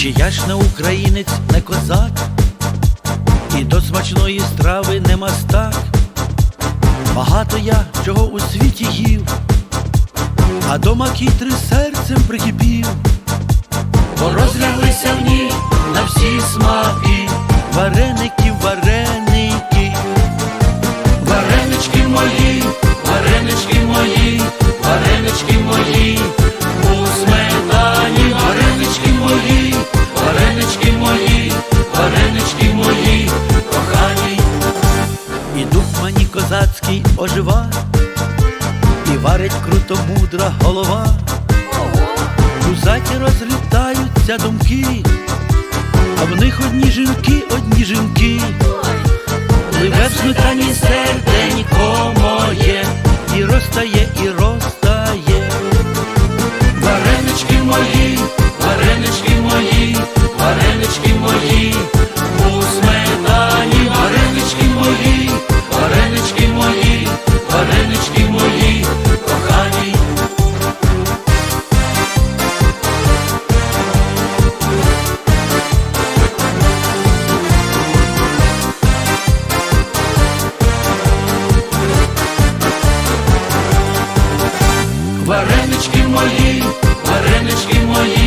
Чи я ж не українець, не козак, і до смачної страви не мастак. Багато я чого у світі їв, а до макітри серцем прикипів, ожива, і варить круто мудра голова. У заті розлітаються думки, а в них одні жінки, одні жінки. Ливе в сметані серденько моє, і розтає, і розтає. Варенички мої, варенички мої,